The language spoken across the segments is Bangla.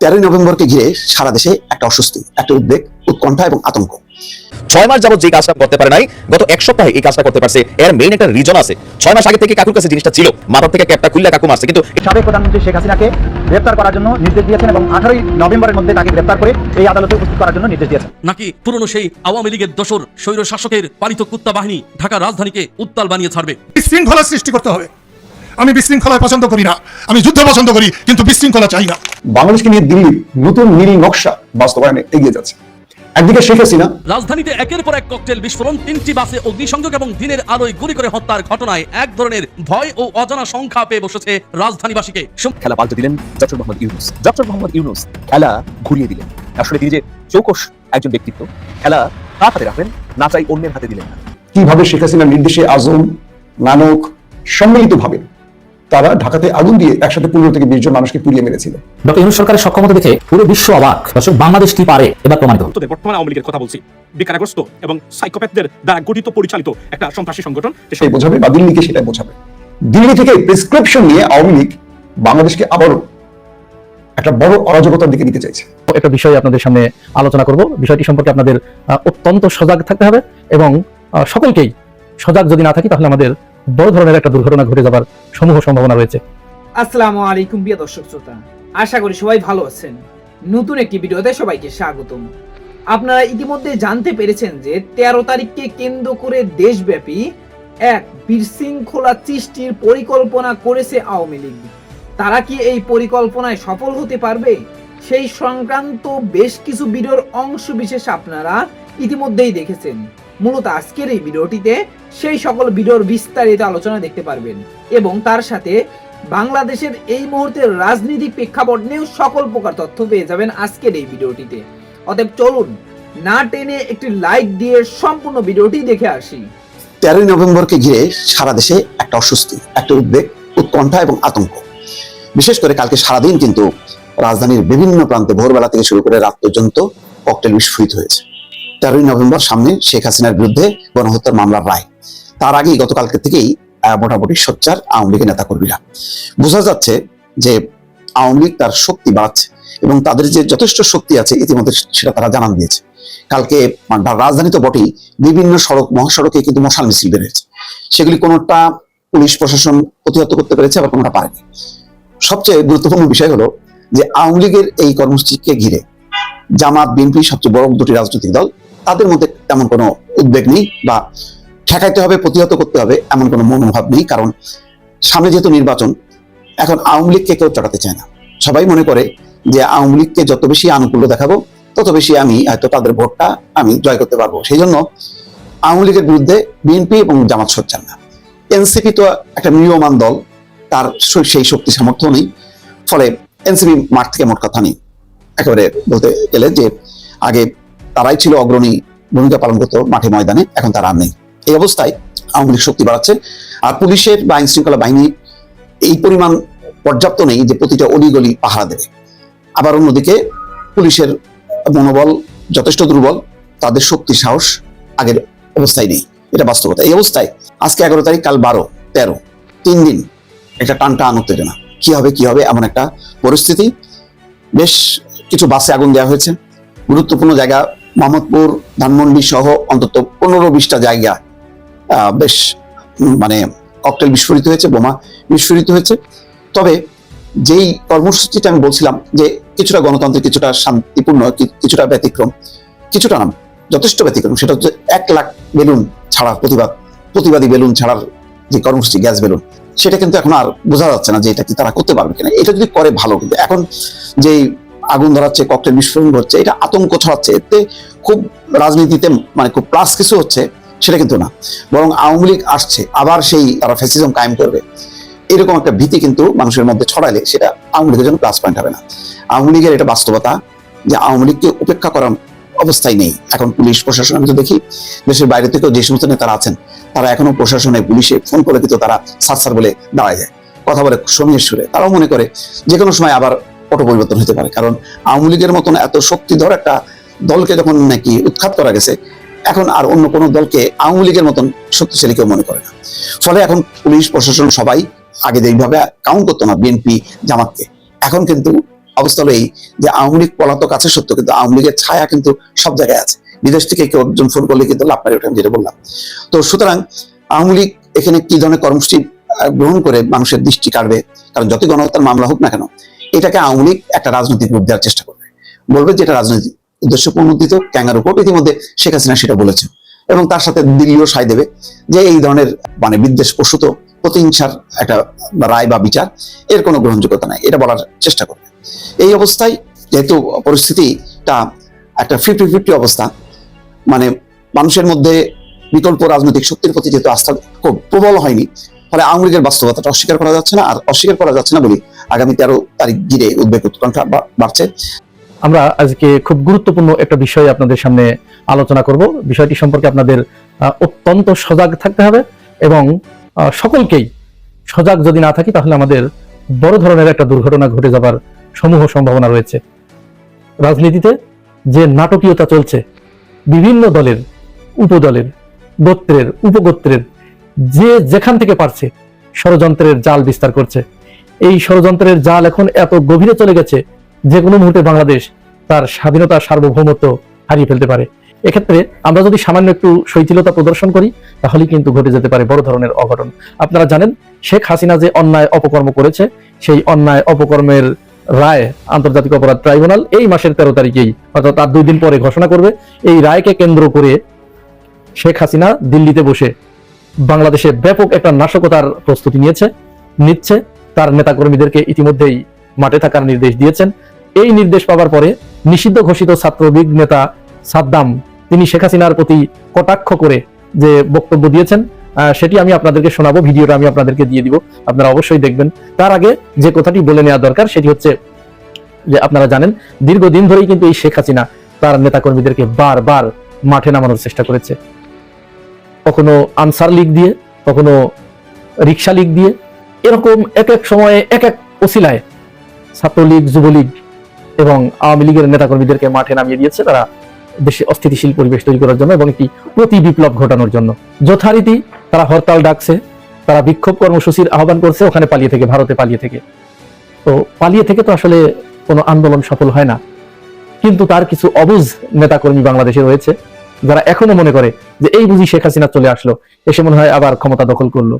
তেরোই নভেম্বরকে ঘিরে সারা দেশে একটা অস্বস্তি একটা উদ্বেগ উৎকণ্ঠা এবং আতঙ্ক। ছয় মাস যাবত যে কাজটা করতে পারে নাই গত এক সপ্তাহে এই কাজটা করতে পারছে। এর মেইন একটা রিজন আছে। ছয় মাস আগে থেকে কাকুর কাছে জিনিসটা ছিল। মাথার থেকে ক্যাপটা খুললে কাকু মারছে। কিন্তু সাবেক প্রধানমন্ত্রী শেখ হাসিনাকে গ্রেপ্তার করার জন্য নির্দেশ দিয়েছেন এবং আঠারোই নভেম্বরের মধ্যে তাকে গ্রেপ্তার করে এই আদালতে উপস্থিত করার জন্য নির্দেশ দিয়েছেন। নাকি পুরনো সেই আওয়ামী লীগের দোসর স্বৈর শাসকের পালিত কুত্তা বাহিনী ঢাকা রাজধানীকে উত্তাল বানিয়ে ছাড়বে? বিশৃঙ্খলা সৃষ্টি করতে হবে। আমি বিশৃঙ্খলা পছন্দ করি না। আমি যুদ্ধ পছন্দ করি কিন্তু বিশৃঙ্খলা চাই না। বাংলাদেশকে নিয়ে দিল্লির নতুন নীল নকশা বাস্তবায়নে এগিয়ে যাচ্ছে? একদিকে শেখ হাসিনা রাজধানীতে একের পর এক ককটেল বিস্ফোরণ তিনটি বাসে অগ্নিসংযোগ এবং দিনের আলোয় গুলি করে হত্যার ঘটনায় এক ধরনের ভয় ও অজানা সংখ্যা পেয়ে বসেছে রাজধানীবাসীকে। খেলা পাল্টে দিলেন ডক্টর মোহাম্মদ ইউনুস। ডক্টর মোহাম্মদ ইউনুস খেলা ঘুরিয়ে দিলেন। আসলে তিনি যে চৌকস একজন ব্যক্তিত্ব খেলা তার হাতে রাখলেন না চাই অন্যের হাতে দিলেন না। কীভাবে শেখ হাসিনার নির্দেশে আজম নানক সম্মিলিতভাবে তারা ঢাকাতে আগুন দিয়ে একসাথে পনেরো থেকে বিশ জন মানুষকে পুড়িয়ে মেরেছিল। ডক্টর ইউনুস সরকারের সক্ষমতা দেখে পুরো বিশ্ব অবাক। দর্শক বাংলাদেশ কি পারে? এবার প্রমাণিত হলো। বর্তমান আওয়ামী লীগের কথা বলছি। বিকারগ্রস্ত এবং সাইকোপ্যাথদের দ্বারা গঠিত পরিচালিত একটা সন্ত্রাসী সংগঠন সেই বোঝাবে বা দিল্লিকে সেটাই বোঝাবে। দিল্লি থেকে প্রেসক্রিপশন নিয়ে আওয়ামী লীগ বাংলাদেশকে আবারও একটা বড় অরাজকতার দিকে নিতে চাইছে। একটা বিষয় আপনাদের সামনে আলোচনা করব। বিষয়টি সম্পর্কে আপনাদের আহ, অত্যন্ত সজাগ থাকতে হবে এবং আহ, সকলকেই সজাগ যদি না থাকি তাহলে আমাদের বড় ধরনের একটা দুর্ঘটনা ঘটে যাবার সমূহ সম্ভাবনা রয়েছে। আসসালামু আলাইকুম প্রিয় দর্শক শ্রোতা। আশা করি সবাই ভালো আছেন। নতুন একটি ভিডিওতে সবাইকে স্বাগতম। আপনারা ইতিমধ্যে জানতে পেরেছেন যে তেরো তারিখকে কেন্দ্র করে দেশব্যাপী এক বিশৃঙ্খলা সৃষ্টির পরিকল্পনা করেছে আওয়ামী লীগ। তারা কি এই পরিকল্পনায় সফল হতে পারবে? সেই সংক্রান্ত বেশ কিছু ভিডিওর অংশ বিশেষ আপনারা ইতিমধ্যেই দেখেছেন। মূলত আজকের এই ভিডিওটিতে সেই সকল ভিডিওর বিস্তারিত আলোচনা দেখতে পারবেন। এবং তার সাথে বাংলাদেশের এই মুহূর্তের রাজনৈতিক প্রেক্ষাপট নিয়েও সকল প্রকার তথ্য পেয়ে যাবেন আজকের এই ভিডিওটিতে। অতএব চলুন, না টেনে একটি লাইক দিয়ে সম্পূর্ণ ভিডিওটি দেখে আসি। তেরোই নভেম্বরকে ঘিরে সারা দেশে একটা অস্বস্তি, একটা উদ্বেগ, উৎকণ্ঠা এবং আতঙ্ক। বিশেষ করে কালকে সারাদিন কিন্তু রাজধানীর বিভিন্ন প্রান্তে ভোরবেলা থেকে শুরু করে রাত পর্যন্ত ককটেল বিস্ফোরিত হয়েছে। তেরোই নভেম্বর সামনে শেখ হাসিনার বিরুদ্ধে গণহত্যার মামলার রায়। তার আগেই গতকালকে থেকেই মোটামুটি সোচ্চার আওয়ামী লীগের নেতাকর্মীরা। বোঝা যাচ্ছে যে আওয়ামী লীগ তার শক্তি বাড়াচ্ছে এবং তাদের যে যথেষ্ট শক্তি আছে ইতিমধ্যে সেটা তারা জানান দিয়েছে। কালকে মানে রাজধানী তো বটেই, বিভিন্ন সড়ক, মহাসড়কে কিন্তু মশাল মিছিল বেড়েছে সেগুলি কোনোটা পুলিশ প্রশাসন প্রতিহত করতে পেরেছে, আবার কোনোটা পারেনি। সবচেয়ে গুরুত্বপূর্ণ বিষয় হলো যে আওয়ামী লীগের এই কর্মসূচিকে ঘিরে জামাত, বিএনপি সবচেয়ে বড় দুটি রাজনৈতিক দল তাদের মধ্যে তেমন কোনো উদ্বেগ নেই বা ঠেকাইতে হবে, প্রতিহত করতে হবে এমন কোনো মনোভাব নেই। কারণ সামনে যেহেতু নির্বাচন, এখন আওয়ামী লীগকে কেউ চটাতে চায় না। সবাই মনে করে যে আওয়ামী লীগকে যত বেশি আনুকূল্য দেখাবো, তত বেশি আমি হয়তো তাদের ভোটটা আমি জয় করতে পারব। সেই জন্য আওয়ামী লীগের বিরুদ্ধে বিএনপি এবং জামাত সোচ্চার না। এনসিপি তো একটা মৃয়মান দল, তার সেই শক্তি সামর্থ্য নেই। ফলে এনসিপি মাঠ থেকে মোট কথা নেই। একেবারে বলতে গেলে যে আগে তারাই ছিল অগ্রণী ভূমিকা পালন করতো মাঠে ময়দানে, এখন তারা আর নেই। এই অবস্থায় আওয়ামী লীগ শক্তি বাড়াচ্ছে আর পুলিশের বা আইন শৃঙ্খলা বাহিনী এই পরিমাণ পর্যাপ্ত নেই যে প্রতিটা অলিগলি পাহারা দেবে। আবার অন্যদিকে পুলিশের মনোবল যথেষ্ট দুর্বল, তাদের শক্তি সাহস আগের অবস্থায় নেই। এটা বাস্তবতা। এই অবস্থায় আজকে এগারো তারিখ, কাল বারো, তেরো, তিন দিন একটা টানটা উত্তেজনা। কি হবে কি হবে এমন একটা পরিস্থিতি। বেশ কিছু বাসে আগুন দেওয়া হয়েছে। গুরুত্বপূর্ণ জায়গা মোহাম্মদপুর ধানমন্ডি সহ অন্তত পনেরো বিশটা জায়গা বেশ মানে ককটেল বিস্ফোরিত হয়েছে, বোমা বিস্ফোরিত হয়েছে। তবে যেই কর্মসূচিটা আমি বলছিলাম যে কিছুটা গণতান্ত্রিক কিছুটা শান্তিপূর্ণ কিছুটা ব্যতিক্রম, কিছুটা নাম যথেষ্ট ব্যতিক্রম, সেটা হচ্ছে এক লাখ বেলুন ছাড়ার প্রতিবাদ, প্রতিবাদী বেলুন ছাড়ার যে কর্মসূচি, গ্যাস বেলুন, সেটা কিন্তু এখন আর বোঝা যাচ্ছে না যে এটা কি তারা করতে পারবে কিনা। এটা যদি করে ভালো, কিন্তু এখন যেই আগুন ধরাচ্ছে, ককটেল বিস্ফোরণ হচ্ছে এটা আতঙ্ক ছড়াচ্ছে। এতে খুব রাজনীতিতে মানে খুব প্লাস কিছু হচ্ছে, সেটা কিন্তু না। বরং আওয়ামী লীগ আসছে, আবার সেই তারা ফ্যাসিজম কায়েম করবে। এরকম একটা ভীতি কিন্তু মানুষের মধ্যে ছড়ালে সেটা আওয়ামী লীগের জন্য প্লাস পয়েন্ট হবে না। আওয়ামী লীগের এটা বাস্তবতা যে আওয়ামী লীগকে উপেক্ষা করার অবস্থায় নেই। এখন পুলিশ, প্রশাসন, আমি তো দেখি, দেশের বাইরে থেকেও যে সমস্ত নেতারা আছেন, তারা এখনও প্রশাসনে, পুলিশে ফোন করে কিন্তু তারা সার সার বলে দাঁড়ায় যায়। কথা বলে সমীর সুরে। তারাও মনে করে যে কোনো সময় আবার পট পরিবর্তন হতে পারে। কারণ আওয়ামী লীগের মতন এত শক্তিধর একটা দলকে যখন নাকি উৎখাত করা গেছে, এখন আর অন্য কোনো দলকে আওয়ামী লীগের মতন শক্তিশালী কেউ মনে করে না। ফলে এখন পুলিশ, প্রশাসন সবাই আগে যেইভাবে কাউন্ট করতো না বিএনপি জামাতকে, এখন কিন্তু অবস্থা হলো এই যে আওয়ামী লীগ পলাতক আছে সত্য, কিন্তু আওয়ামী লীগের ছায়া কিন্তু সব জায়গায় আছে। বিদেশ থেকে কেউ একজন ফোন করলে কিন্তু লাভ পারে আমি যেটা বললাম। তো সুতরাং আওয়ামী লীগ এখানে কি ধরনের কর্মসূচি গ্রহণ করে মানুষের দৃষ্টি কাটবে কারণ যতই গণহত্যার মামলা হোক না কেন এটাকে আওয়ামী একটা রাজনৈতিক রূপ দেওয়ার চেষ্টা করবে। বলবে যে এটা রাজনৈতিক উদ্দেশ্য প্রণোদিত, ক্যাঙ্গারু কোর্ট ইতিমধ্যে শেখ হাসিনা সেটা বলেছে। এবং তার সাথে দিল্লিও সায় দেবে যে এই ধরনের মানে বিদ্বেষ প্রসূত, প্রতিহিংসার একটা রায় বা বিচার এর কোনো গ্রহণযোগ্যতা নাই। এটা বলার চেষ্টা করবে। এই অবস্থায় যেহেতু পরিস্থিতিটা একটা ফিফটি ফিফটি অবস্থা মানে মানুষের মধ্যে বিকল্প রাজনৈতিক শক্তির প্রতি যেহেতু আস্থা খুব প্রবল হয়নি ফলে আওয়ামী লীগের বাস্তবতাটা অস্বীকার করা যাচ্ছে না, আর অস্বীকার করা যাচ্ছে না বলি আগামী তেরো তারিখ ঘিরে উদ্বেগ উৎকণ্ঠা বাড়ছে। আমরা আজকে খুব গুরুত্বপূর্ণ একটা বিষয় আপনাদের সামনে আলোচনা করব। বিষয়টি সম্পর্কে আপনাদের অত্যন্ত সজাগ থাকতে হবে এবং সকলকেই সজাগ যদি না থাকি তাহলে আমাদের বড় ধরনের একটা দুর্ঘটনা ঘটে যাবার সমূহ সম্ভাবনা রয়েছে। রাজনীতিতে যে নাটকীয়তা চলছে, বিভিন্ন দলের, উপদলের, গোত্রের, উপগোত্রের যে যেখান থেকে পারছে ষড়যন্ত্রের জাল বিস্তার করছে। এই ষড়যন্ত্রের জাল এখন এত গভীরে চলে গেছে যে কোনো মুহূর্তে বাংলাদেশ তার স্বাধীনতা, সার্বভৌমত্ব হারিয়ে ফেলতে পারে। এক্ষেত্রে আমরা যদি সামান্য একটু শৈথিলতা প্রদর্শন করি, তাহলেই কিন্তু ঘটে যেতে পারে বড় ধরনের অঘটন। আপনারা জানেন, শেখ হাসিনা যে অন্যায় অপকর্ম করেছে, সেই অন্যায় অপকর্মের রায় আন্তর্জাতিক অপরাধ ট্রাইব্যুনাল এই মাসের তেরো তারিখেই, অর্থাৎ তার দুই দিন পরে ঘোষণা করবে। এই রায়কে কেন্দ্র করে শেখ হাসিনা দিল্লিতে বসে বাংলাদেশে ব্যাপক একটা নাশকতার প্রস্তুতি নিয়েছে, নিচ্ছে। তার নেতাকর্মীদেরকে ইতিমধ্যেই মাঠে থাকার নির্দেশ দিয়েছেন। এই নির্দেশ পাওয়ার পরে নিষিদ্ধ ঘোষিত ছাত্রলীগ নেতা সাদ্দাম, তিনি শেখ হাসিনার প্রতি কটাক্ষ করে যে বক্তব্য দিয়েছেন সেটি আমি আপনাদেরকে শোনাবো, ভিডিওটা আমি আপনাদেরকে দিয়ে দিব, আপনারা অবশ্যই দেখবেন। তার আগে যে কথাটি বলে নেওয়া দরকার, সেটি হচ্ছে যে আপনারা জানেন, দীর্ঘদিন ধরেই কিন্তু এই শেখ হাসিনা তার নেতাকর্মীদেরকে বারবার মাঠে নামানোর চেষ্টা করেছে। কখনো আনসার লীগ দিয়ে, কখনো রিক্সা লীগ দিয়ে, এরকম এক এক সময়ে এক এক ওসিলায় ছাত্রলীগ, যুবলীগ এবং আওয়ামী লীগের নেতাকর্মীদেরকে মাঠে নামিয়ে দিয়েছে তারা দেশে অস্থিতিশীল পরিবেশ তৈরি করার জন্য এবং একটি প্রতি বিপ্লব ঘটানোর জন্য। যথারীতি তারা হরতাল ডাকছে, তারা বিক্ষোভ কর্মসূচির আহ্বান করছে, ওখানে পালিয়ে থেকে, ভারতে পালিয়ে থেকে। তো পালিয়ে থেকে তো আসলে কোনো আন্দোলন সফল হয় না। কিন্তু তার কিছু অবুজ নেতাকর্মী বাংলাদেশে রয়েছে, যারা এখনও মনে করে যে এই বুঝি শেখ হাসিনা চলে আসলো, এসে মনে হয় আবার ক্ষমতা দখল করল।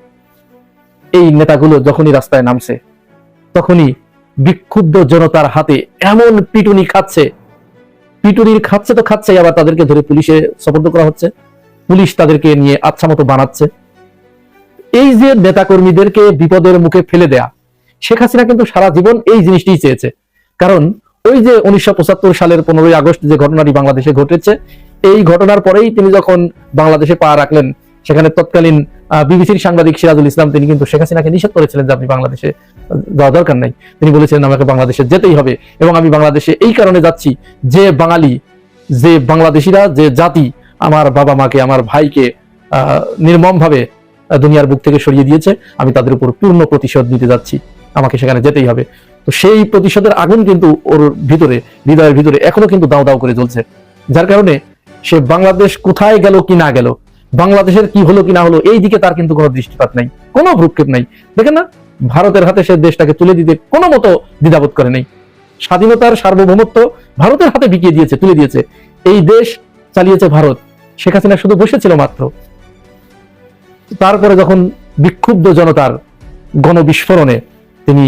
এই নেতাগুলো যখনই রাস্তায় নামছে, তখনই বিক্ষুব্ধ জনতার হাতে এমন পিটুনি খাচ্ছে। পিটুনির খাচ্ছে তো খাচ্ছে আবার তাদেরকে ধরে পুলিশে সপর্দ করা হচ্ছে। পুলিশ তাদেরকে নিয়ে আচ্ছা মতো বানাচ্ছে। এই যে নেতাকর্মীদেরকে বিপদের মুখে ফেলে দেয়া, শেখ হাসিনা কিন্তু সারা জীবন এই জিনিসটি চেয়েছে। কারণ ওই যে উনিশশো পঁচাত্তর সালের পনেরোই আগস্ট যে ঘটনাটি বাংলাদেশে ঘটেছে এই ঘটনার পরেই তিনি যখন বাংলাদেশে পা রাখলেন, সেখানে তৎকালীন বিবিসির সাংবাদিক সিরাজুল ইসলাম, তিনি কিন্তু শেখ হাসিনাকে নিষেধ করেছিলেন যে আপনি বাংলাদেশে যাওয়া দরকার নাই। তিনি বলেছিলেন, আমাকে বাংলাদেশে যেতেই হবে এবং আমি বাংলাদেশে এই কারণে যাচ্ছি যে বাঙালি, যে বাংলাদেশিরা, যে জাতি আমার বাবা মাকে, আমার ভাইকে, আহ নির্মম ভাবে দুনিয়ার বুক থেকে সরিয়ে দিয়েছে, আমি তাদের উপর পূর্ণ প্রতিশোধ নিতে যাচ্ছি। আমাকে সেখানে যেতেই হবে। তো সেই প্রতিশোধের আগুন কিন্তু ওর ভিতরে, হৃদয়ের ভিতরে এখনও কিন্তু দাও দাও করে চলছে যার কারণে সে বাংলাদেশ কোথায় গেল কি না গেল, বাংলাদেশের কি হলো কি না হলো, এই দিকে তার কিন্তু কোনো দৃষ্টিপাত নাই, কোনো ভ্রুক্ষেপ নাই। দেখেন না, ভারতের হাতে সে দেশটাকে তুলে দিতে কোনো মতো দ্বিধাবোধ করে নেই। স্বাধীনতার সার্বভৌমত্ব ভারতের হাতে বিকিয়ে দিয়েছে, তুলে দিয়েছে। এই দেশ চালিয়েছে ভারত। শেখ হাসিনা শুধু বসেছিল মাত্র। তারপরে যখন বিক্ষুব্ধ জনতার গণবিস্ফোরণে তিনি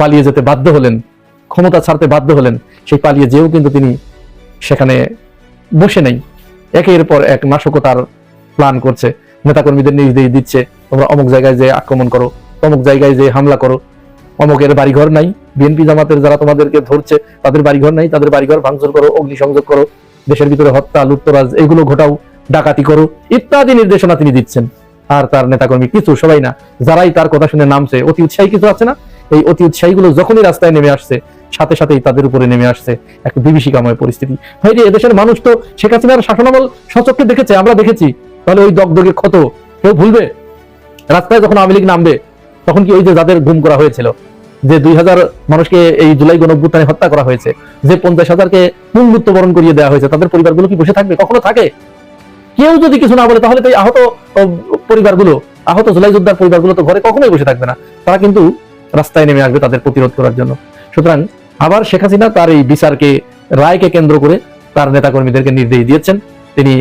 পালিয়ে যেতে বাধ্য হলেন, ক্ষমতা ছাড়তে বাধ্য হলেন, সেই পালিয়ে যেও কিন্তু তিনি সেখানে বসে নেই। একের পর এক নাশকতার প্ল্যান করছে। নেতাকর্মীদের নির্দেশ দিচ্ছে, তোমরা অমুক জায়গায় যে আক্রমণ করো, অমুক জায়গায় যে হামলা করো। অমুকের বাড়িঘর নাই। বিএনপি জামাতের যারা তোমাদেরকে ধরছে, তাদের বাড়িঘর নাই, তাদের বাড়িঘর ভাঙচুর করো, অগ্নিসংযোগ করো, দেশের ভিতরে হত্যা লুপ্তরাজ এগুলো ঘটাও, ডাকাতি করো, ইত্যাদি নির্দেশনা তিনি দিচ্ছেন। আর তার নেতাকর্মী কিছু, সবাই না, যারাই তার কথা শুনে নামছে, অতি উৎসাহী কিছু আছে না? এই অতি উৎসাহীগুলো যখনই রাস্তায় নেমে আসছে সাথে সাথেই তাদের উপরে নেমে আসছে একটা বিভীষিকাময় পরিস্থিতি। ভাই রে, এদেশের মানুষ তো শেখ হাসিনার শাসনামল সচক্ষে দেখেছে, আমরা দেখেছি। তাহলে ওই দগদগে ক্ষত কেউ ভুলবে? রাস্তায় যখন আওয়ামী লীগ নামবে, তখন কি ওই যে যাদের গুম করা হয়েছিল, যে দুই হাজার মানুষকে এই জুলাই গণঅভ্যুত্থানে হত্যা করা হয়েছে, যে পঞ্চাশ হাজারকে পুঙ্গুত্ব বরণ করিয়ে দেওয়া হয়েছে, তাদের পরিবারগুলো কি বসে থাকবে? কখনো থাকে? কেউ যদি কিছু না বলে, তাহলে তো আহত পরিবারগুলো, আহত জুলাই যোদ্ধার পরিবারগুলো তো ঘরে কখনোই বসে থাকবে না। তারা কিন্তু রাস্তায় নেমে আসবে তাদের প্রতিরোধ করার জন্য। সুতরাং আবার শেখ হাসিনা তার এই বিচারকে, রায়কে কেন্দ্র করে তার নেতাকর্মীদেরকে নির্দেশ দিয়েছেন। তিনি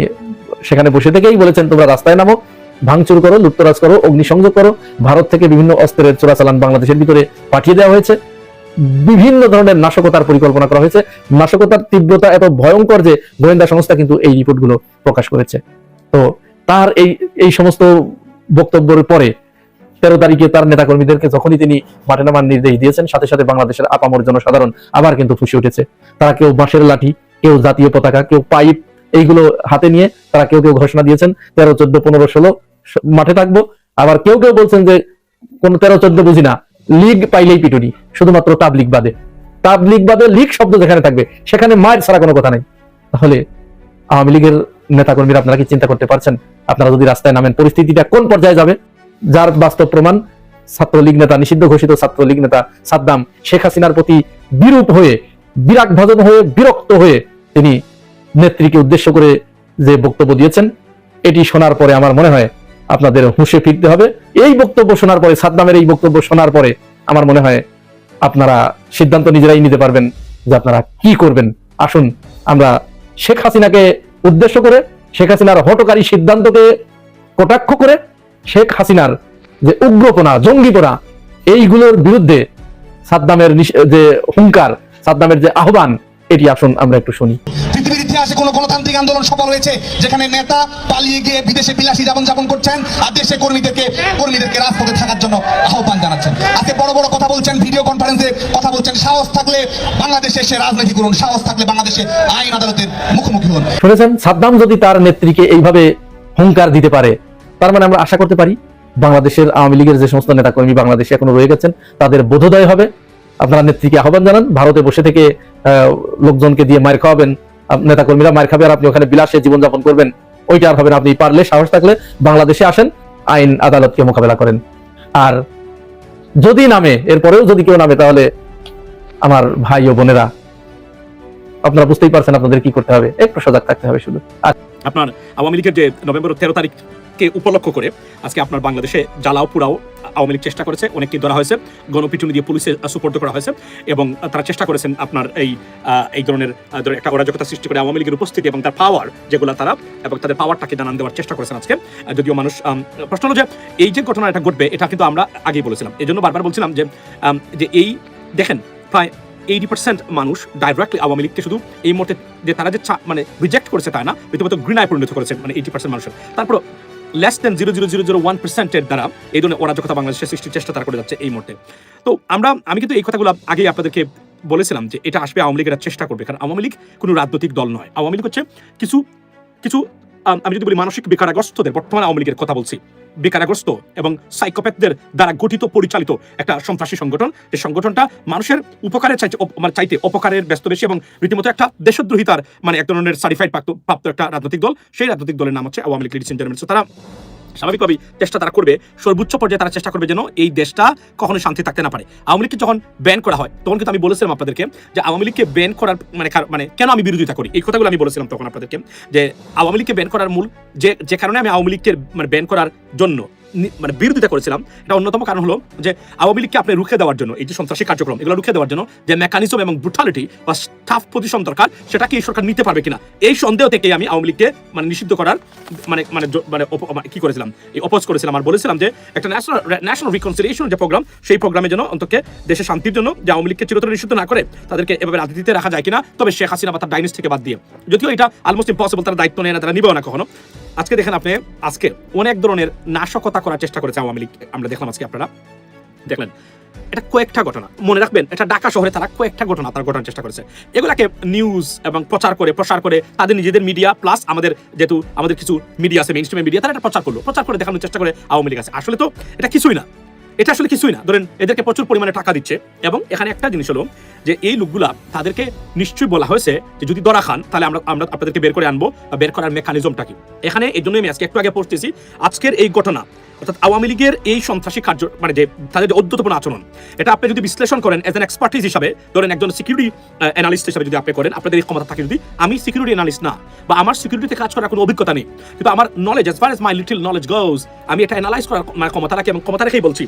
সেখানে বসে থেকেই বলেছেন, তোমরা রাস্তায় নামো, ভাঙচুর করো লুপ্তরাজ করো, অগ্নিসংযোগ করো। ভারত থেকে বিভিন্ন অস্ত্রের চোরাচালান বাংলাদেশের ভিতরে পাঠিয়ে দেওয়া হয়েছে। বিভিন্ন ধরনের নাশকতার পরিকল্পনা করা হয়েছে। নাশকতার তীব্রতা এত ভয়ঙ্কর যে গোয়েন্দা সংস্থা কিন্তু এই রিপোর্টগুলো প্রকাশ করেছে। তো তার এই এই সমস্ত বক্তব্যের পরে তেরো তারিখে তার নেতাকর্মীদেরকে যখনই তিনি মাঠে নামার নির্দেশ দিয়েছেন, সাথে সাথে বাংলাদেশের আপামর জনসাধারণ আবার কিন্তু ফুসে উঠেছে। তারা কেউ বাঁশের লাঠি, কেউ জাতীয় পতাকা, কেউ পাইপ এইগুলো হাতে নিয়ে তারা কেউ কেউ ঘোষণা দিয়েছেন, তেরো, চোদ্দ, পনেরো, ষোলো মাঠে থাকব। আবার কেউ কেউ বলছেন যে কোন তেরো, চোদ্দ বুঝি না, লিগ পাইলেই পিটুনি, শুধুমাত্র তাবলিগ বাদে। তাবলিগ বাদে লিগ শব্দ যেখানে থাকবে, সেখানে মায়ের ছাড়া কোনো কথা নাই। তাহলে আওয়ামী লীগের নেতাকর্মীরা আপনারা কি চিন্তা করতে পারছেন? আপনারা যদি রাস্তায় নামেন, পরিস্থিতিটা কোন পর্যায়ে যাবে? যার বাস্তব প্রমাণ ছাত্রলীগ নেতা, নিষিদ্ধ ঘোষিত ছাত্রলীগ নেতা সাদ্দাম শেখ হাসিনার প্রতি বিরূপ হয়ে বিরাট ভজন হয়ে, বিরক্ত হয়ে তিনি নেত্রীকে উদ্দেশ্য করে যে বক্তব্য দিয়েছেন, এটি শোনার পরে আমার মনে হয় আপনাদের হুঁশে ফিরতে হবে। এই বক্তব্য শোনার পরে, সাদ্দামের এই বক্তব্য শোনার পরে আমার মনে হয় আপনারা সিদ্ধান্ত নিজেরাই নিতে পারবেন যে আপনারা কি করবেন। আসুন, আমরা শেখ হাসিনাকে উদ্দেশ্য করে, শেখ হাসিনার হটকারী সিদ্ধান্তকে কটাক্ষ করে শেখ হাসিনার যে উগ্রপনা জঙ্গিপনা এইগুলোর বিরুদ্ধে সাদ্দামের যে হুঙ্কার সাদ্দামের যে আহ্বান এটি আসুন আমরা একটু শুনি। পৃথিবীর ইতিহাসে কোনো গণতান্ত্রিক আন্দোলন সফল হয়েছে যেখানে নেতা পালিয়ে গিয়ে বিদেশে বিলাসী জীবন যাপন করছেন আর দেশে কর্মীদেরকে কর্মীদেরকে রাজপথে থাকার জন্য আহ্বান জানাচ্ছেন। আজকে বড় বড় কথা বলছেন ভিডিও কনফারেন্সে কথা বলছেন সাহস থাকলে বাংলাদেশে এসে রাজনীতি করুন সাহস থাকলে বাংলাদেশে আইন আদালতের মুখোমুখি হন। শুনেছেন সাদ্দাম যদি তার নেত্রীকে এইভাবে হুঙ্কার দিতে পারে তার মানে আমরা আশা করতে পারি বাংলাদেশের আওয়ামী লীগের যে সমস্ত নেতাকর্মী বাংলাদেশে এখনও রয়ে গেছেন, তাদের বোধোদয় হবে। আপনারা নেত্রীকে আহ্বান জানান, ভারতে বসে থেকে লোকজনকে দিয়ে মার খাওয়াবেন নেতাকর্মীরা মার খাবে আর আপনি ওখানে বিলাসে জীবনযাপন করবেন। ওইটা আর হবে না, আপনি পারলে সাহস থাকলে বাংলাদেশে আসেন, আইন আদালতকে মোকাবেলা করেন। আর যদি নামে, এরপরেও যদি কেউ নামে, তাহলে আমার ভাই ও বোনেরা, আপনারা বুঝতেই পারছেন আপনাদের কি করতে হবে। একটু সজাগ থাকতে হবে শুধু। আপনার আওয়ামী লীগের যে নভেম্বর তেরো তারিখকে উপলক্ষ করে আজকে আপনার বাংলাদেশে জ্বালাও পুরাও আওয়ামী লীগ চেষ্টা করেছে, অনেককে ধরা হয়েছে, গণপিটুনি দিয়ে পুলিশে সুপর্দ করা হয়েছে এবং তারা চেষ্টা করেছেন আপনার এই এই ধরনের একটা অরাজকতা সৃষ্টি করে আওয়ামী লীগের উপস্থিতি এবং তার পাওয়ার যেগুলো তারা এবং তাদের পাওয়ারটাকে জানান দেওয়ার চেষ্টা করেছেন আজকে। যদিও মানুষ প্রশ্ন হলো যে এই যে ঘটনা এটা ঘটবে, এটা কিন্তু আমরা আগেই বলেছিলাম। এই জন্য বারবার বলছিলাম যে যে এই, দেখেন প্রায় এইটি পার্সেন্ট মানুষ ডাইরেক্টলি আওয়ামী লীগকে শুধু এই মুহূর্তে যে তারা যে মানে রিজেক্ট করেছে তাই না, রীতিমতো ঘৃণায় পরিণত করেছে মানে এইটি পার্সেন্ট মানুষের। তারপর less than zero zero zero zero one পার্সেন্টের দ্বারা এই ধরনের অরাজকতা বাংলাদেশে সৃষ্টির চেষ্টা তারা করে যাচ্ছে এই মুহূর্তে। তো আমরা, আমি কিন্তু এই কথাগুলো আগেই আপনাদেরকে বলেছিলাম যে এটা আসবে আওয়ামী লীগের চেষ্টা করবে, কারণ আওয়ামী লীগ কোনো রাজনৈতিক দল নয়। আওয়ামী লীগ হচ্ছে কিছু কিছু, আমি যদি বলি মানসিক বেকারাগ্রস্তদের বর্তমানে আওয়ামী লীগের কথা বলছি। বেকারাগ্রস্ত এবং সাইকোপ্যাথদের দ্বারা গঠিত পরিচালিত একটা সন্ত্রাসী সংগঠন। যে সংগঠনটা মানুষের উপকারের চাইতে মানে চাইতে অপকারের ব্যস্ত বেশি এবং রীতিমতো একটা দেশদ্রোহিতার মানে এক ধরনের সার্টিফাইড প্রাপ্ত একটা রাজনৈতিক দল। সেই রাজনৈতিক দলের নাম হচ্ছে আওয়ামী লীগ লিডিস তারা স্বাভাবিকভাবেই চেষ্টা তারা করবে, সর্বোচ্চ পর্যায়ে তারা চেষ্টা করবে যেন এই দেশটা কখনো শান্তি থাকতে না পারে। আওয়ামী লীগকে যখন ব্যান করা হয়, তখন কিন্তু আমি বলেছিলাম আপনাদেরকে যে আওয়ামী লীগকে ব্যান করার মানে মানে কেন আমি বিরোধিতা করি? এই কথাগুলো আমি বলেছিলাম তখন আপনাদেরকে যে আওয়ামী লীগকে ব্যান করার মূল যে যে কারণে আমি আওয়ামী লীগকে মানে ব্যান করার জন্য মানে বিরোধিতা করেছিলাম, এটা অন্যতম কারণ হলো যে আওয়ামী লীগকে আপনি রুখে দেওয়ার জন্য, এই যে সন্ত্রাসী কার্যক্রম, এগুলো রুখে দেওয়ার জন্য যে মেকানিজম এবং ব্রুটালিটি বা স্টাফ পজিশন দরকার, সেটা কি এই সরকার নিতে পারবে কিনা? এই সন্দেহ থেকে আমি আওয়ামী লীগকে মানে নিষিদ্ধ করার মানে মানে মানে কি করেছিলাম, এই অপোজ করেছিলাম আর বলেছিলাম যে একটা ন্যাশনাল ন্যাশনাল রিকনসিলিয়েশন যে প্রোগ্রাম সেই প্রোগ্রামের জন্য অন্তকে দেশের শান্তির জন্য যে আওয়ামী লীগকে চিরতরে নিষিদ্ধ না করে, তাদেরকে এভাবে রাজনীতিতে রাখা যায় কিনা, তবে শেখ হাসিনা বা তার ডাইনিস থেকে বাদ দিয়ে। যদিও এটা অলমোস্ট ইম্পসিবল তারা দায়িত্ব নেয় না, তারা নিবেও না কখনো। আজকে দেখেন আপনি, আজকে অনেক ধরনের নাশকতা করার চেষ্টা করেছে আওয়ামী লীগ। আমরা দেখলাম আজকে আপনারা। দেখলেন, এটা কয়েকটা ঘটনা। মনে রাখবেন, এটা ঢাকা শহরে তারা কয়েকটা ঘটনা তারা ঘটানোর চেষ্টা করেছে। এগুলাকে নিউজ এবং প্রচার করে, প্রসার করে, তাদের নিজেদের মিডিয়া প্লাস আমাদের যেহেতু, আমাদের কিছু মিডিয়া আছে মেইন মিডিয়া তারা এটা প্রচার করল। প্রচার করে দেখানোর চেষ্টা করে আওয়ামী লীগ আছে। আসলে তো এটা কিছুই না। এটা আসলে কিছুই না। ধরেন এদেরকে প্রচুর পরিমাণে টাকা দিচ্ছে এবং এখানে একটা জিনিস হলো যে এই লোকগুলা তাদেরকে নিশ্চয়ই বলা হয়েছে যে যদি দরা খান, তাহলে আমরা আমরা আপনাদেরকে বের করে আনব বা বের করার মেকানিজমটা কি। এখানে এই জন্যই আমি আজকে একটু আগে পড়তেছি, আজকের এই ঘটনা, অর্থাৎ আওয়ামী লীগের এই সন্ত্রাসী কার্য মানে যে তাদের যে অদ্যতপূর্ণ আচরণ, এটা আপনি যদি বিশ্লেষণ করেন এজ এন এক্সপার্টিস হিসাবে, ধরেন একজন সিকিউরিটি অ্যানালিস্ট হিসাবে যদি আপনি করেন, আপনাদের এই ক্ষমতা থাকে যদি আমি সিকিউরিটি অ্যানালিস্ট না, বা আমার সিকিউরিটিতে কাজ করার কোনো অভিজ্ঞতা নেই, কিন্তু আমার knowledge as far as my little knowledge goes আমি এটা অ্যানালাইজ করার মানে ক্ষমতা রাখি এবং ক্ষমতা রেখেই বলছি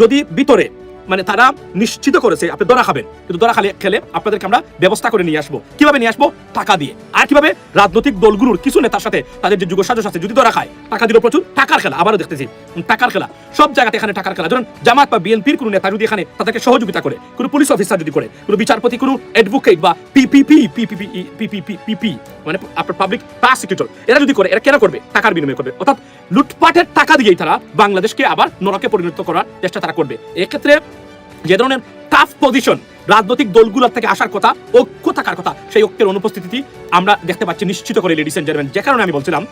যদি ভিতরে মানে তারা নিশ্চিত করেছে, আপনি দরা খাবেন, কিন্তু দরা খালে খেলে আপনাদেরকে আমরা ব্যবস্থা করে নিয়ে আসব। কীভাবে নিয়ে আসব? টাকা দিয়ে। আর কীভাবে? রাজনৈতিক দলগুলোর কিছু নেতার সাথে, তাদের যে যুগ সাজস আছে, যদি দরা খায়, টাকা দিল প্রচুর। টাকার খেলা, আবারও দেখতেছি। টাকার খেলা। সব জায়গাতে এখানে টাকার খেলা। ধরুন, জামাত বা বিএনপির কোনো নেতা যদি এখানে তাদেরকে সহযোগিতা করে, কোনো পুলিশ অফিসার যদি করে, কোনো বিচারপতি, কোনো অ্যাডভোকেট বা পিপিপি পিপিপি পিপিপি পিপি মানে আপনার পাবলিক প্রসিকিউটর এরা যদি করে, এরা কেন করবে? টাকার বিনিময় করবে। অর্থাৎ লুটপাটের টাকা দিয়েই তারা বাংলাদেশকে আবার নরকে পরিণত করার চেষ্টা তারা করবে। এক্ষেত্রে যে ধরনের টাফ পজিশন রাজনৈতিক দলগুলোর থেকে আসার কথা, ঐক্য থাকার কথা, সেই ঐক্যের অনুপস্থিতি আমরা দেখতে পাচ্ছি নিশ্চিত করে লেডিস এন্ড জেন্টলম্যান যে কারণে আমি বলছিলাম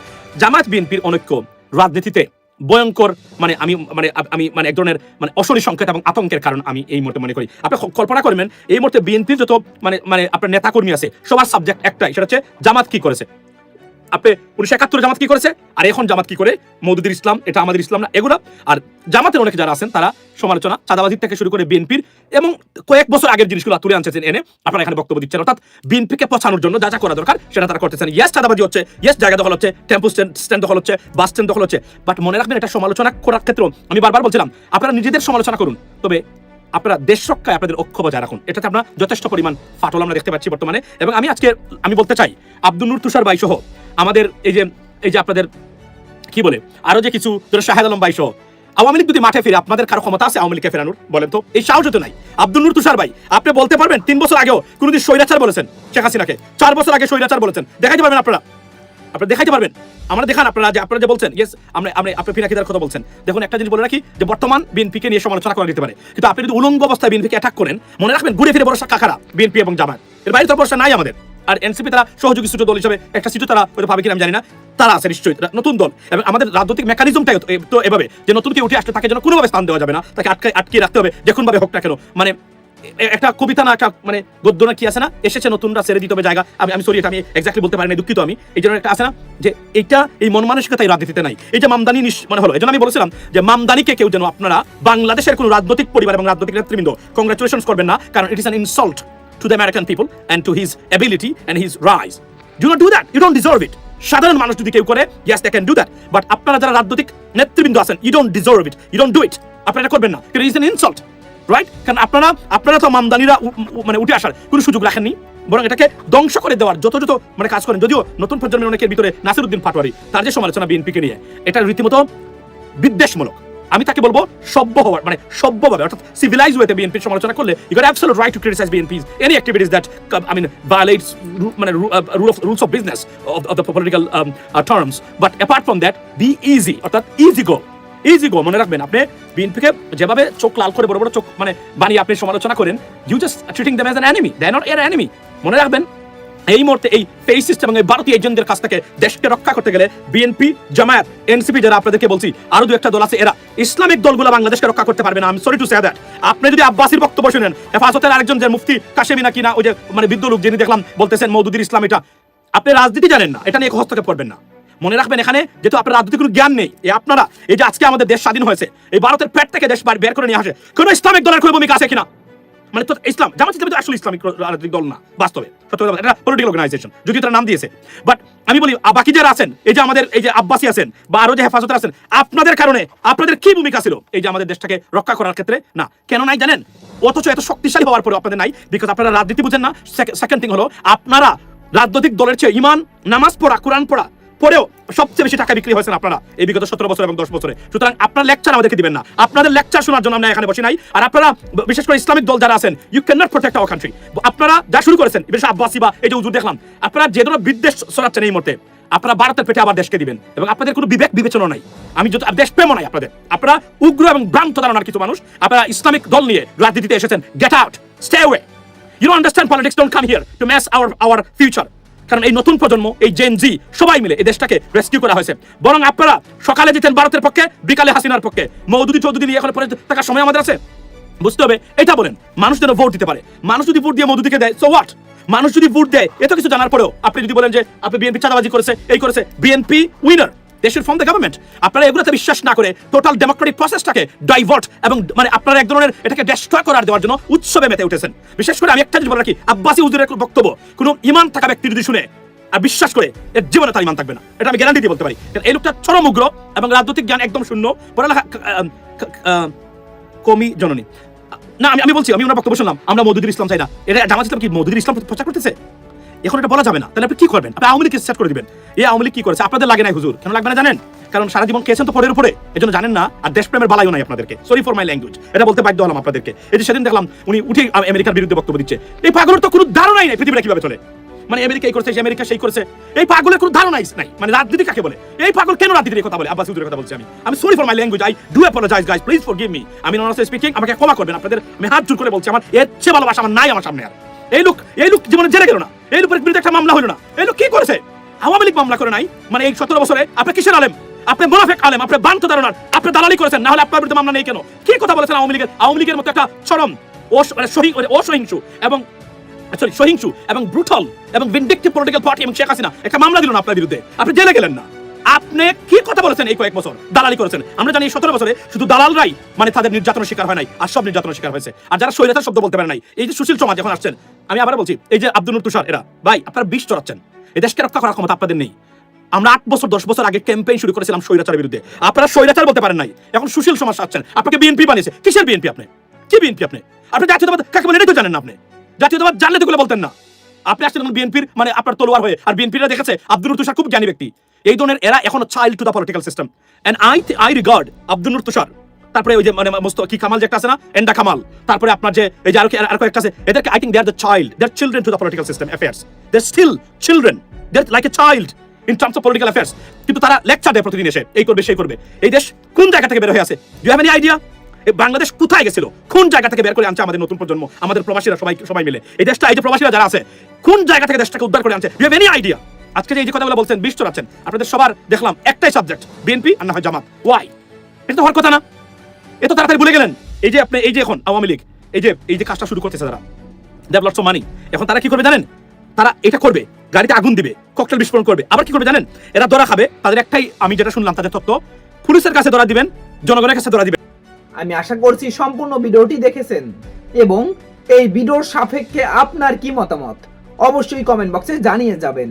জামাত বিএনপির অনৈক্য রাজনীতিতে ভয়ঙ্কর মানে আমি মানে আমি মানে এক ধরনের মানে অশনি সংকেত এবং আতঙ্কের কারণ আমি এই মুহূর্তে মনে করি। আপনি কল্পনা করবেন, এই মুহূর্তে বিএনপির যত মানে মানে আপনার নেতাকর্মী আছে, সবার সাবজেক্ট একটাই, সেটা হচ্ছে জামাত কি করেছে। আপনি উনিশশো একাত্তরে জামাত কি করেছে? আর এখন জামাত কি করে? মৌদুদির ইসলাম, এটা আমাদের ইসলাম না, এগুলো। আর জামাতের অনেকে যারা আছেন, তারা সমালোচনা চাঁদাবাজি থেকে শুরু করে বিএনপির এবং কয়েক বছর আগের জিনিসগুলো তুলে আনছেন এনে আপনারা এখানে বক্তব্য দিচ্ছেন। অর্থাৎ বিএনপিকে পছানোর জন্য যা যা করা দরকার, সেটা তারা করতেছেন। ইয়েস চাঁদাবাজি হচ্ছে। ইয়েস জায়গা দখল হচ্ছে। টেম্পো স্ট্যান্ড দখল হচ্ছে। বাস স্ট্যান্ড দখল হচ্ছে। বাট মনে রাখবেন, এটা সমালোচনা করার ক্ষেত্রে আমি বারবার বলছিলাম, আপনারা নিজেদের সমালোচনা করুন। তবে আপনারা দেশ রক্ষায় আপনাদের ঐক্য বজায় রাখুন। এটাতে আমরা যথেষ্ট পরিমাণ ফাটল আমরা দেখতে পাচ্ছি বর্তমানে। এবং আমি আজকে, আমি বলতে চাই, আব্দুল নূর তুষার বাই সহ আমাদের এই যে এই যে আপনাদের, কি বলে, আরও যে কিছু, ধরো শাহেদ আলম বাই সহ, আওয়ামী লীগ যদি মাঠে ফিরে, আপনাদের কারও ক্ষমতা আছে আওয়ামী লীগকে ফেরানোর? বলেন তো। এই সাহস তো নাই। আব্দুল নূর তুষার ভাই, আপনি বলতে পারবেন, তিন বছর আগেও কোনোদিন স্বৈরাচার বলেছেন, শেখ হাসিনাকে। চার বছর আগে স্বৈরাচার বলেছেন। দেখাইতে পারবেন আপনারা? আপনারা দেখাইতে পারবেন? আমরা দেখান আপনারা যে আপনারা যে বলছেন ইয়েস আমরা আমরা, আপনি ফিরাকিদার কথা বলছেন। দেখুন, একটা জিনিস বলে রাখি যে, বর্তমান বিএনপিকে নিয়ে সমালোচনা করা যেতে পারে। কিন্তু আপনি যদি উলঙ্গ অবস্থায় বিএনপিকে অ্যাটাক করেন, মনে রাখবেন, ঘুরে ফিরে ভরসা কাকারা বিএনপি এবং জামাত এর বাইরে তো ভরসা নাই আমাদের। আর এনসিপি তারা সহযোগী ছোট দল হিসেবে একটা সিটও তারা হয়তো পাবে কিনা আমি জানি না। তারা আছে নিশ্চয়ই নতুন দল। এবং আমাদের রাজনৈতিক মেকানিজমটাই তো এভাবে যে নতুন কেউ উঠে আসলে তাকে যেন কোনোভাবে স্থান দেওয়া যাবে না, তাকে আটকে আটকে রাখতে হবে যখন ভাবে হোক না কেন। মানে একটা কবিতা না, একটা মানে গদ্য না কি আছে না? এসেছে নতুনরা, ছেড়ে দিতে হবে জায়গা। আমি আমি সরি এটা আমি এক্স্যাক্টলি বলতে পারি না দুঃখিত আমি। এই জন্য একটা আছে না, যে এইটা এই মন মানসিকতাই রাজনীতিতে নাই। এই যে মামদানি মানে হলো, এই জন্য আমি বলেছিলাম যে মামদানিকে কেউ যেন আপনারা বাংলাদেশের কোনো রাজনৈতিক পরিবার এবং রাজনৈতিক নেতৃবৃন্দ কংগ্রাচুলেশন করবেন না, কারণ it is an insult to the American people and to his ability and his rise do not do that you don't deserve it সাধারণ মানুষ যদি কেউ করে yes they can do that but আপনারা যারা রাজনৈতিক নেতৃবৃন্দ আছেন you don't deserve it you don't do it আপনারা এটা করবেন না। It is an insult right কারণ আপনারা আপনারা তো মামদানিরা মানে উঠে আসার কোনো সুযোগ রাখেননি। বরং এটাকে ধ্বংস করে দেওয়ার যত মানে কাজ করেন, যদিও নতুন প্রজন্মের অনেকের ভিতরে নাসিরুদ্দিন পাটোয়ারি, তার যে সমালোচনা বিএনপিকে নিয়ে, এটা রীতিমতো বিদ্বেষমূলক। আমি তাকে বলব সভ্য হওয়ার মানে সভ্যভাবে, অর্থাৎ সিভিলাইজ ওয়েতে বিএনপির সমালোচনা করলে you got absolute right to criticise BNP's any activities that I mean violates মানে rule of rules of business of the political terms but apart from that be easy অর্থাৎ ইজি গো ইজি গো মনে রাখবেন, আপনি বিএনপিকে যেভাবে চোখ লাল করে বড় বড় চোখ মানে বানিয়ে আপনি সমালোচনা করেন you just treating them as an enemy they not are enemy মনে রাখবেন এই মুহূর্তে এই ফেসিস্ট এবং এই ভারতীয় এজেন্টদের কাছ থেকে দেশকে রক্ষা করতে গেলে বিএনপি জামায়াত এনসিপি যারা আপনাদেরকে বলছি, আরও দু একটা দল আছে, এরা ইসলামিক দলগুলো বাংলাদেশকে রক্ষা করতে পারবে না। আমি সরি টু সে দ্যাট আপনি যদি আব্বাসির বক্তব্য শুনেন, হেফাজতের আরেকজন যে মুফতি কাশেমি না, ওই যে মানে বৃদ্ধ লোক যিনি দেখলাম বলতেছেন মৌদুদির ইসলাম, এটা আপনি রাজনীতি জানেন না, এটা নিয়ে হস্তক্ষেপ করবেন না। মনে রাখবেন এখানে যেহেতু আপনার রাজনীতির কোনো জ্ঞান নেই, এই আপনারা, এই যে আজকে আমাদের দেশ স্বাধীন হয়েছে, এই ভারতের পেট থেকে দেশ বের করে নিয়ে আসে, কোনো ইসলামিক দলের কোনো ভূমিকা আছে কিনা? মানে তো ইসলাম, জামাত ইসলামী আসলে ইসলামিক রাজনৈতিক দল না, বাস্তবে। এটা পলিটিক্যাল অর্গানাইজেশন যদি তারা নাম দিয়েছে। বাট আমি বলি বাকি যারা আছেন, এই যে আমাদের, এই যে আব্বাসি আছেন, বা আরও যে হেফাজতে আছেন, আপনাদের কারণে আপনাদের কি ভূমিকা ছিল এই যে আমাদের দেশটাকে রক্ষা করার ক্ষেত্রে? না। কেন নাই জানেন? অথচ এত শক্তিশালী হওয়ার পরে আপনাদের নাই বিকজ আপনারা রাজনীতি বুঝেন না। সেকেন্ড থিং হলো, আপনারা রাজনৈতিক দলের চেয়ে ইমান, নামাজ পড়া, কোরআন পড়া পরেও সবচেয়ে বেশি টাকা বিক্রি হয়েছেন আপনারা এই বিগত সতেরো বছর এবং দশ বছরে। সুতরাং আপনার লেকচার আমাদেরকে দিবেন না। আপনাদের লেকচার শোনার জন্য আমরা এখানে বসে নাই। আর আপনারা, বিশেষ করে ইসলামিক দল যারা আছেন you can not protect our country আপনারা যা শুরু করেছেন, বিশেষ আব্বাসি বা এই যে উজুর দেখলাম, আপনারা যে ধরনের বিদ্বেষ ছড়াচ্ছেন এই মুহূর্তে, আপনারা ভারতের পেটে আবার দেশকে দিবেন। এবং আপনাদের কোনো বিবেক বিবেচনা নাই। আমি যত দেশ প্রেম নাই আপনাদের। আপনারা উগ্র এবং ভ্রান্ত ধারণার কিছু মানুষ। আপনারা ইসলামিক দল নিয়ে রাজনীতিতে এসেছেন। Get out stay away you understand politics don't come here to mess our our future কারণ এই নতুন প্রজন্ম, এই জেন জি সবাই মিলে এই দেশটাকে রেস্কিউ করা হয়েছে। বরং আপনারা সকালে যেতেন ভারতের পক্ষে, বিকালে হাসিনার পক্ষে। মৌদুদি চৌধুরী নিয়ে এখন পরে থাকার সময় আমাদের আছে। বুঝতে হবে, এটা বলেন, মানুষ যেন ভোট দিতে পারে। মানুষ যদি ভোট দিয়ে মধুদিকে দেয় সো হোয়াট মানুষ যদি ভোট দেয়, এত কিছু জানার পরেও আপনি যদি বলেন যে, আপনি বিএনপি চাঁদাবাজি করেছে, এই করেছে বিএনপি উইনার দেশের ফ্রম দ্য গভর্নমেন্ট আপনারা এগুলোতে বিশ্বাস না করে টোটাল ডেমোক্রেটিক প্রসেসটাকে ডাইভার্ট এবং মানে আপনারা এক ধরনের এটাকে ডেস্ট্রয় করার দেওয়ার জন্য উৎসবে মেতে উঠেছেন। বিশেষ করে আমি একটা জিনিস বলে রাখি, আব্বাসি হুজুরের বক্তব্য, কোনো ইমান থাকা ব্যক্তি যদি শুনে আর বিশ্বাস করে, এর জীবনে তার ইমান থাকবে না। এটা আমি গ্যারান্টি দিয়ে বলতে পারি। কারণ এই লোকটা চরম উগ্র এবং রাজনৈতিক জ্ঞান একদম শূন্য পড়ালেখা কমি জননী। না, আমি আমি বলছি, আমি ওনার বক্তব্য শুনলাম। আমরা মধুদুর ইসলাম চাই না। এটা জামাত ইসলাম কি মধুদুর ইসলাম প্রচার করতেছে? এখন এটা বলা যাবে না। তাহলে আপনি কি করবেন? আপনি আওয়ামী লীগকে সেট করে দিবেন। এই আওয়ামী লীগ কি করেছে? আপনাদের লাগে নাই হুজুর। কেন লাগবে না জানেন? কারণ সারা জীবন খেয়েছেন তো পরের উপরে। এই জন্য জানেন না, আর দেশপ্রেমের বালাইও নাই আপনাদেরকে। সরি ফর মাই ল্যাঙ্গুয়েজ এটা বলতে বাধ্য হলাম আপনাদেরকে। এই যে সেদিন দেখলাম উনি উঠে আমেরিকার বিরুদ্ধে বক্তব্য দিচ্ছে। এই পাগলের তো কোনো ধারণাই নাই পৃথিবীটা কীভাবে চলে। মানে আমেরিকা এই করছে আমেরিকা সেই করছে। এই পাগলের কোনো ধারণাই নাই। মানে রাজনীতি কাকে বলে? এই পাগল কেন রাজনীতির কথা বলে? আব্বাস হুজুরের কথা বলছি আমি। আমি sorry for my language I do apologise guys please forgive me আমি ননাসে স্পিকিং আমাকে ক্ষমা করবেন। আপনাদের আমি হাত জোর করে বলছি। আমার এর চেয়ে ভালোবাসা আমার নাই আমার সামনে আর। এই লোক এই লোক জীবনে জেলে গেল না। এই লোকের বিরুদ্ধে একটা মামলা হলো না। এই লোক কি করেছে? আওয়ামী লীগ মামলা করে নাই? মানে এই সতেরো বছরে আপনি কিসের আলেম? আপনি মোনাফেক আলেম, আপনি বান্ত ধারণার আপনি দালালি করেছেন না হলে আপনার বিরুদ্ধে মামলা নেই কেন? কি কথা বলেছেন আওয়ামী লীগের? আওয়ামী লীগের মতো একটা চরম মানে মানে অসহিংসু এবং সরি সহিংসু এবং ব্রুটাল এবং ভিন্ডিকটিভ পলিটিক্যাল পার্টি এবং শেখ হাসিনা। একটা মামলা দিল না আপনার বিরুদ্ধে। আপনি জেলে গেলেন না। আপনি কি কথা বলেছেন এই কয়েক বছর? দালালি করেছেন। আমরা জানি সতেরো বছরে শুধু দালালরাই মানে তাদের নির্যাতনের শিকার হয় নাই, আর সব নির্যাতনের শিকার হয়েছে। আর যারা স্বৈরাচার শব্দ বলতে পারে নাই, এই যে সুশীল সমাজ এখন আসছেন, আমি আবার বলছি, এই যে আব্দুল তুষার, এরা, ভাই, আপনারা বিষ চড়াচ্ছেন। এই দেশকে রক্ষা করার ক্ষমতা আপনাদের নেই। আমরা আট বছর, দশ বছর আগে ক্যাম্পেইন শুরু করেছিলাম স্বৈরাচারের বিরুদ্ধে। আপনারা স্বৈরাচার বলতে পারেন নাই। এখন সুশীল সমাজ আসছেন। আপনাকে বিএনপি বানিয়েছে। কিসের বিএনপি আপনি? কি বিএনপি আপনি? আপনি জাতীয়তাবাদ কাকে বলে এটাই তো জানেন না আপনি। জাতীয়তাবাদ জানলে তো বলতেন না। আপনি আসছেন বিএনপির মানে আপনার তলোয়ার হয়ে, আর বিএনপিরা দেখেছে, আব্দুল তুষার খুব জ্ঞানী ব্যক্তি। এই ধরনের এরা এখনও child to the political system and I I regard Abdul Nur Tushar তারপরে ওই যে মানে মস্ত কি কামাল যে একটা আছে না এন্ডা কামাল তারপরে আপনার যে এই যে আরও কি- আর কয়েকটা আছে, এদেরকে I think they are the child they are children to the political system affairs they still children they like a child in terms of political affairs কিন্তু তারা লেকচার দেয় প্রতিদিন এসে, এই করবে, সেই করবে। এই দেশ কোন জায়গা থেকে বের হয়ে আছে? You have any idea Bangladesh কোথায় গেছিল? কোন জায়গা থেকে বের করে আনছে আমাদের নতুন প্রজন্ম, আমাদের প্রবাসীরা সবাই সবাই মিলে? এই দেশটা, এই যে প্রবাসীরা যারা আছে, কোন জায়গা থেকে দেশটাকে উদ্ধার করে আনছে? ইউ হ্যাভ এনি আইডিয়া আজকে যে এই যে কথাগুলো বলছেন, বিশ চড়াচ্ছেন আপনাদের সবার দেখলাম একটাই সাবজেক্ট বিএনপি আর না হয় জামাত। ওয়াই এটা তো হওয়ার কথা না। এত তাড়াতাড়ি ভুলে গেলেন। এই যে আপনি, এই যে এখন আওয়ামী লীগ, এই যে এই যে কাজটা শুরু করতেছে তারা। দেভ লটস মানি এখন তারা কি করবে জানেন? তারা এটা করবে, গাড়িতে আগুন দিবে ককটেল বিস্ফোরণ করবে। আবার কি করবে জানেন? এরা ধরা খাবে, তাদের একটাই, আমি যেটা শুনলাম তাদের তত্ত্ব, পুলিশের কাছে ধরা দিবেন, জনগণের কাছে ধরা দিবেন। আমি আশা করছি সম্পূর্ণ ভিডিওটি দেখেছেন এবং এই ভিডিওর সাপেক্ষে আপনার কি মতামত? অবশ্যই কমেন্ট বক্সে জানিয়ে যাবেন।